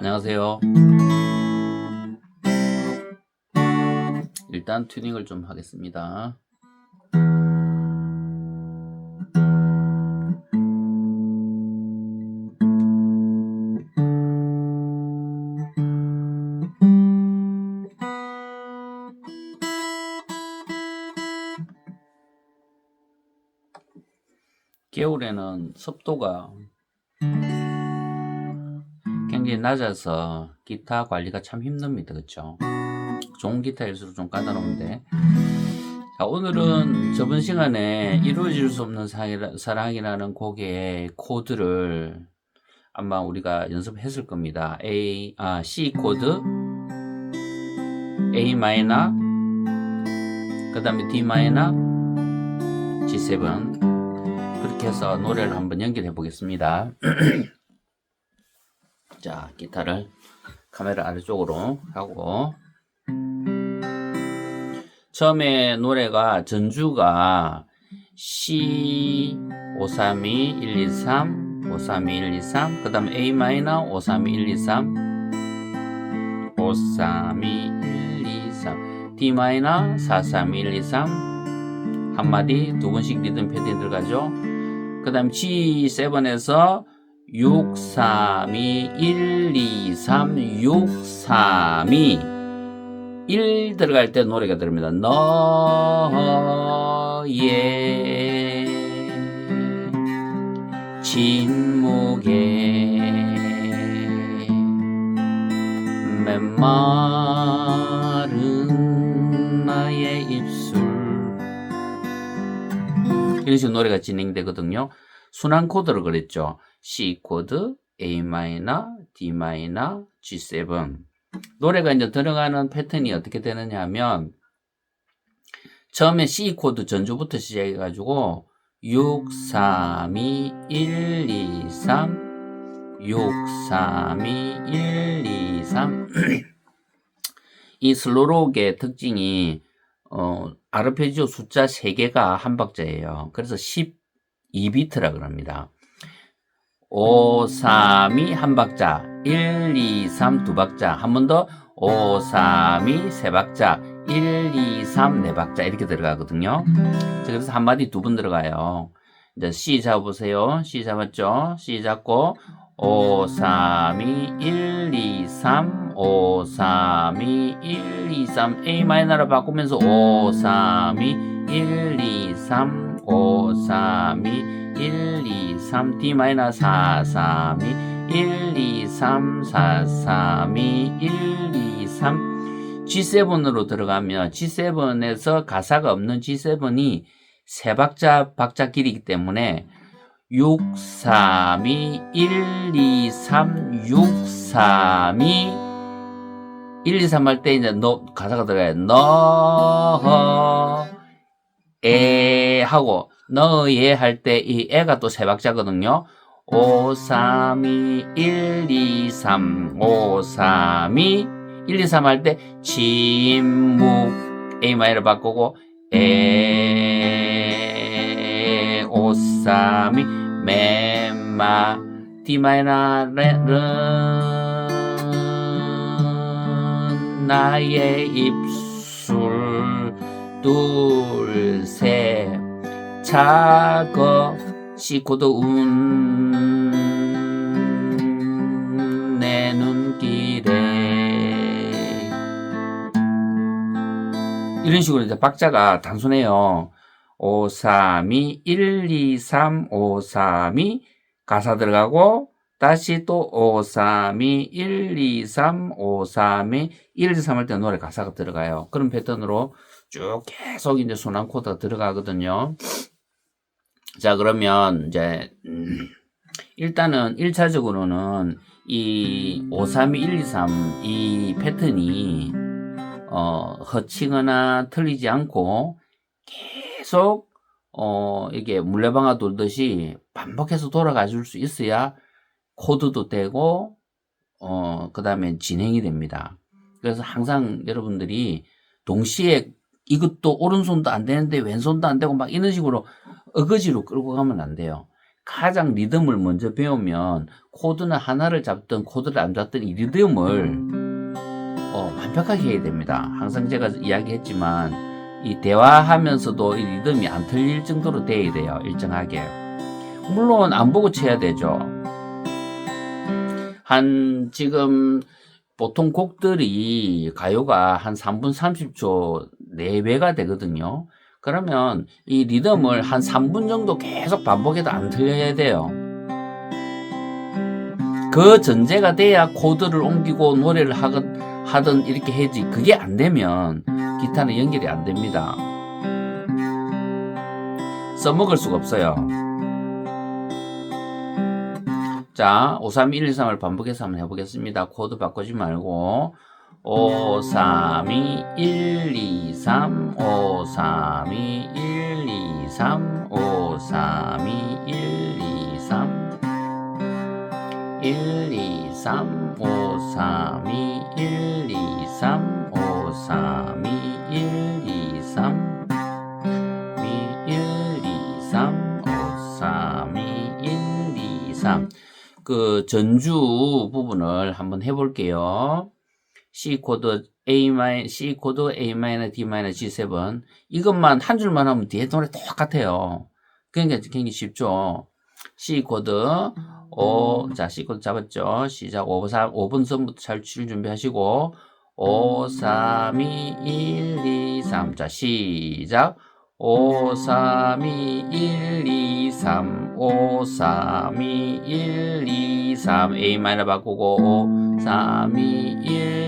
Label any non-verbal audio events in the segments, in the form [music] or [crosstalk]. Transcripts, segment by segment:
안녕하세요. 일단 튜닝을 좀 하겠습니다. 겨울에는 습도가 굉장히 낮아서 기타 관리가 참 힘듭니다. 그쵸? 좋은 기타일수록 좀 까다로운데. 자, 오늘은 저번 시간에 이루어질 수 없는 사랑이라- 사랑이라는 곡의 코드를 아마 우리가 연습했을 겁니다. A, 아, C 코드, A 마이너, 그 다음에 D 마이너, G7. 그렇게 해서 노래를 한번 연결해 보겠습니다. [clears throat] 자, 기타를 카메라 아래쪽으로 하고. 처음에 노래가 전주가 C 532 123 532 123 그 다음에 A 마이너 532 123 532 123 D 마이너 432 123 한마디 두 번씩 리듬 패턴이 들어가죠. 그 다음 G7에서 6, 3, 2, 1, 2, 3, 6, 3, 2 1 들어갈 때 노래가 들립니다. 너의 침묵에 메마른 나의 입술 이런 식으로 노래가 진행되거든요. 순환 코드로 그랬죠. C 코드, A 마이너, D 마이너, G7. 노래가 이제 들어가는 패턴이 어떻게 되느냐 하면 처음에 C 코드 전주부터 시작해 가지고 6 3 2 1 2 3 6 3 2 1 2 3 이 슬로록의 특징이 어, 아르페지오 숫자 3개가 한 박자예요. 그래서 12비트라 그럽니다. 5, 3, 2, 한 박자. 1, 2, 3, 두 박자. 한 번 더. 5, 3, 2, 세 박자. 1, 2, 3, 네 박자. 이렇게 들어가거든요. 자, 그래서 한 마디 두 번 들어가요. 이제 C 잡으세요. C 잡았죠? C 잡고, 5, 3, 2, 1, 2, 3, 5, 3, 2, 1, 2, 3, A 마이너로 바꾸면서 5, 3, 2, 1, 2, 3, 5, 3, 2, 1, 2, 3, D 마이너 4, 3, 2, 1, 2, 3, 4, 3, 2, 1, 2, 3. G7으로 들어가면 G7에서 가사가 없는 G7이 세 박자 박자 길이기 때문에 6, 3, 2, 1, 2, 3, 6, 3, 2, 1, 2, 3 할 때 이제 너, 가사가 들어가요. 너, 에 하고 너의 할때 이 애가 또 세 박자거든요. 5, 3, 2, 1, 2, 3, 5, 3, 2, 1, 2, 3 할 때 침묵 A 마이너 바꾸고 에 5, 3, 2 메마 D 마이너는 나의 입술 둘, 셋, 작어, 씻고도 운, 내 눈길에. 이런 식으로 이제 박자가 단순해요. 5, 3, 2, 1, 2, 3, 5, 3, 2, 가사 들어가고, 다시 또 5, 3, 2, 1, 2, 3, 5, 3, 2, 1, 2, 3 할 때 노래 가사가 들어가요. 그런 패턴으로 쭉 계속 이제 순환 코드가 들어가거든요. 자, 그러면 이제, 음, 일단은 1차적으로는 이 532, 123, 이 패턴이, 어, 허치거나 틀리지 않고 계속, 어, 이게 물레방아 돌듯이 반복해서 돌아가 줄 수 있어야 코드도 되고, 어, 그 다음에 진행이 됩니다. 그래서 항상 여러분들이 동시에 이것도 오른손도 안 되는데 왼손도 안 되고 막 이런 식으로 어거지로 끌고 가면 안 돼요. 가장 리듬을 먼저 배우면 코드는 하나를 잡든 코드를 안 잡든 이 리듬을 어, 완벽하게 해야 됩니다. 항상 제가 이야기했지만 이 대화하면서도 이 리듬이 안 틀릴 정도로 돼야 돼요. 일정하게. 물론 안 보고 쳐야 되죠. 한 지금 보통 곡들이 가요가 한 3분 30초 내외가 되거든요. 그러면 이 리듬을 한 3분 정도 계속 반복해도 안 틀려야 돼요. 그 전제가 돼야 코드를 옮기고 노래를 하건, 하든 이렇게 해야지. 그게 안 되면 기타는 연결이 안 됩니다. 써먹을 수가 없어요. 자, 5, 3, 1, 2, 3을 반복해서 한번 해보겠습니다. 코드 바꾸지 말고 5, 3, 2, 1, 2, 3 5, 3, 2, 1, 2, 3 5, 3, 2, 1, 2, 3 1, 2, 3 5, 3, 2, 1, 2, 3 5, 3, 2, 1, 2, 3 2, 1, 2, 3 5, 3, 2, 1, 2, 3그 전주 부분을 한번 해볼게요. C 코드 A 마이 C 코드 A 마이너 D 마이너 G7 이것만 한 줄만 하면 뒤에 노래 똑같아요. 그러니까 굉장히 쉽죠. C 코드 오, 자 C 코드 잡았죠. 시작 5, 3, 5분 전부터 잘칠 준비하시고 5, 3, 2, 1, 2, 3. 자 시작 5, 3, 2, 1, 2, 3 5, 3, 2, 1, 2, 3 A 마이너 바꾸고 5, 3, 2, 1, 2,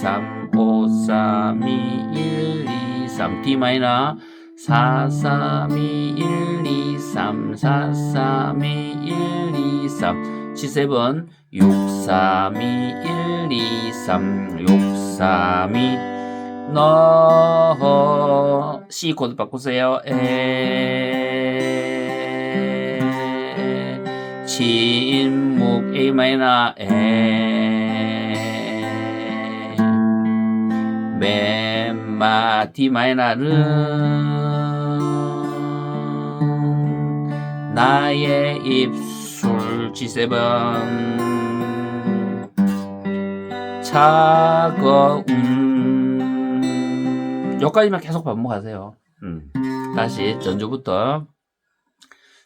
3 5, 3, 2, 1, 2, 3 D 마이너. 4, 3, 2, 1, 2, 3 4, 3, 2, 1, 2, 3 G7 6, 3, 2, 1, 2, 3 6, 3, 2너 C 코드 바꾸세요. 에. 침묵 A 마이너. 에 멤마 D 마이너는 나의 입술 G7 차가운 여기까지만 계속 반복하세요. 음. 다시 전주부터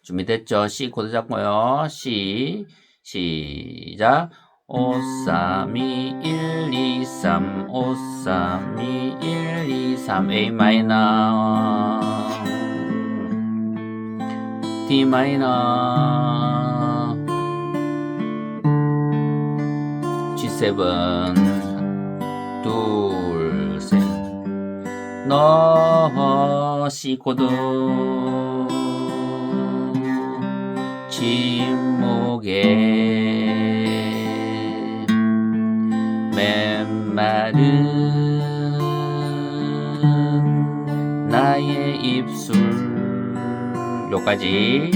준비됐죠? C 코드 잡고요. C 시작 5 3 2 1 2 3 5 3 2 1 2 3 A 마이너. D 마이너. G7 둘, 셋. 너 C 코드 침묵에 맨마른 나의 입술 요까지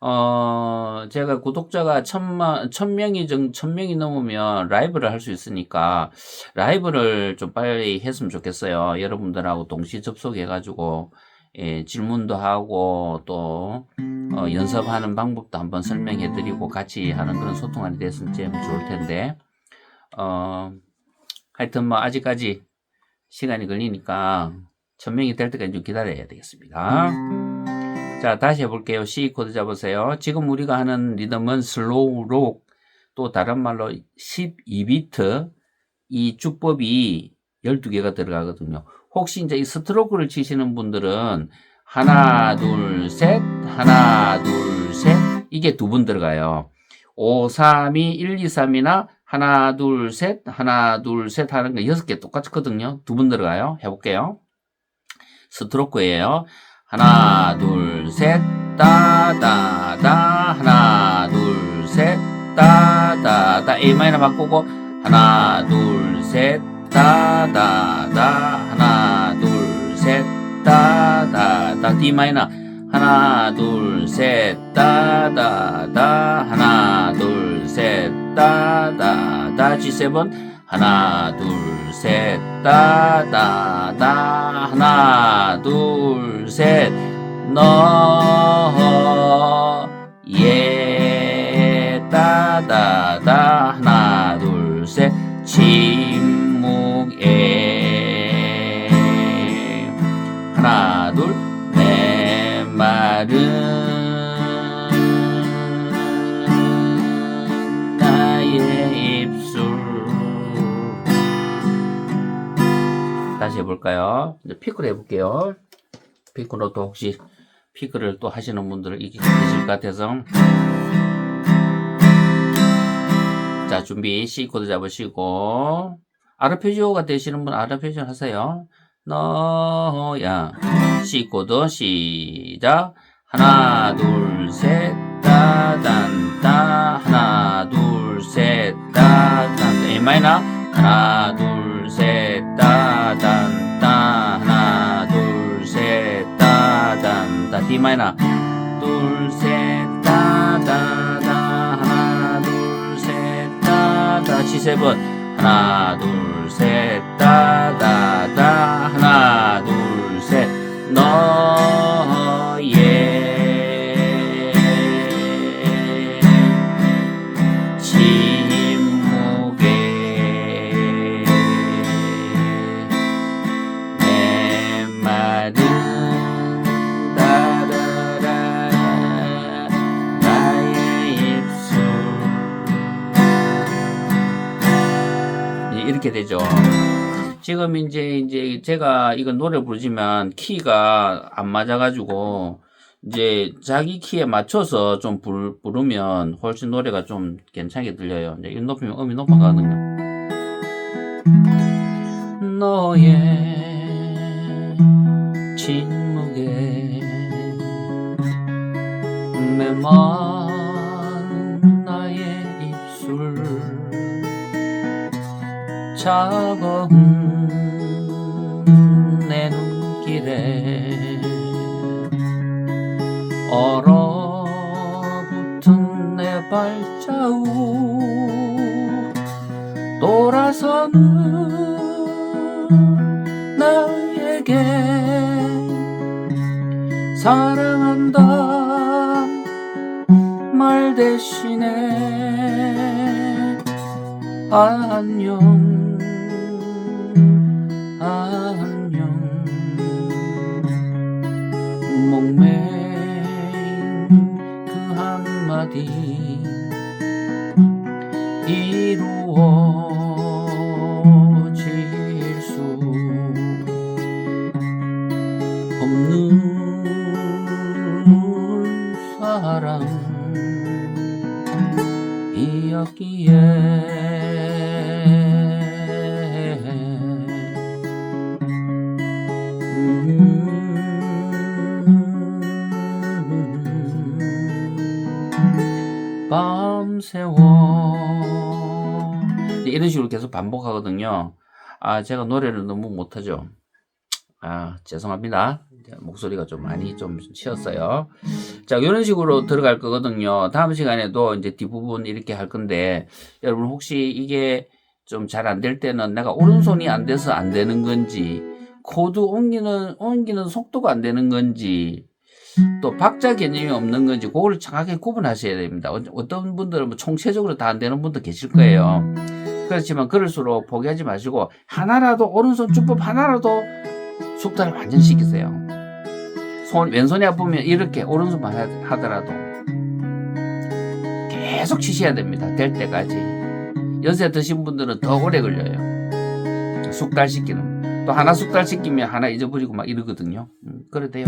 어, 제가 구독자가 천만, 천 명이 정, 천 명이 넘으면 라이브를 할 수 있으니까 라이브를 좀 빨리 했으면 좋겠어요. 여러분들하고 동시 접속해 가지고, 예, 질문도 하고 또, 어, 연습하는 방법도 한번 설명해 드리고 같이 하는 그런 소통이 됐으면 참 좋을 텐데, 어, 하여튼 뭐 아직까지 시간이 걸리니까 천 명이 될 때까지 좀 기다려야 되겠습니다. 자, 다시 해볼게요. C 코드 잡으세요. 지금 우리가 하는 리듬은 슬로우 록, 또 다른 말로 12비트, 이 주법이 12개가 들어가거든요. 혹시 이제 이 스트로크를 치시는 분들은 하나, 둘, 셋, 하나, 둘, 셋, 이게 두분 들어가요. 5, 3, 2, 1, 2, 3이나 하나, 둘, 셋, 하나, 둘, 셋 하는 거 여섯 개 똑같거든요. 두분 들어가요. 해볼게요. 스트로크예요. 하나, 둘, 셋, 따, 따, 따, 하나, 둘, 셋, 따, 따, 따, A 마이너 바꾸고, 하나, 둘, 셋, 따, 따, 따, 셋, 따, 따, 따, D 마이너, 하나, 둘, 셋, 따, 따, 따, 하나, 둘, 셋, 따, 따, 따, G7, 하나, 둘, 셋, 따, 따, 따, 하나, 둘, 셋, 너 예 따 다 다 나의 입술 다시 해볼까요? 이제 피크로 해볼게요. 피크로 또 혹시 피크를 또 하시는 분들 이- 계실 것 같아서 자 준비 C 코드 잡으시고 아르페지오가 되시는 분 아르페지오 하세요. 너야 C 코드 시작 하나 둘셋. 따단 따. 하나 둘셋. 따단. A 마이너 하나 둘셋. 따단 따. 하나 둘셋. 따단 따. D 마이너 둘셋. 따다다. 하나 둘셋. 따다. G7 하나 둘셋. 따다다 이렇게 되죠. 지금 이제 이제 제가 이거 노래 부르지만 키가 안 맞아가지고 이제 자기 키에 맞춰서 좀 부르, 부르면 훨씬 노래가 좀 괜찮게 들려요. 이제 이 높이면 음이 높아가거든요. 너의 침묵에 메마른 차가운 내 눈길에 얼어붙은 내 발자국 돌아서는 나에게 사랑한다 말 대신에 안녕 한마디 이루어질 수 없는 사랑 이었기에 반복하거든요. 아 제가 노래를 너무 못하죠. 아 죄송합니다. 목소리가 좀 많이 좀 치였어요. 자 이런 식으로 들어갈 거거든요. 다음 시간에도 이제 뒷부분 이렇게 할 건데 여러분 혹시 이게 좀 잘 안 될 때는 내가 오른손이 안 돼서 안 되는 건지 코드 옮기는 옮기는 속도가 안 되는 건지 또 박자 개념이 없는 건지 그걸 정확하게 구분하셔야 됩니다. 어- 어떤 분들은 뭐 총체적으로 다 안 되는 분도 계실 거예요. 그렇지만 그럴수록 포기하지 마시고 하나라도 오른손 주법 하나라도 숙달을 완전 시키세요. 손 왼손이 아프면 이렇게 오른손만 하- 하더라도 계속 치셔야 됩니다. 될 때까지. 연세 드신 분들은 더 오래 걸려요. 숙달시키는. 또 하나 숙달시키면 하나 잊어버리고 막 이러거든요. 음, 그래 돼요.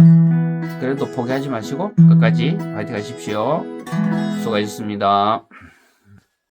그래도 포기하지 마시고 끝까지 화이팅 하십시오. 수고하셨습니다.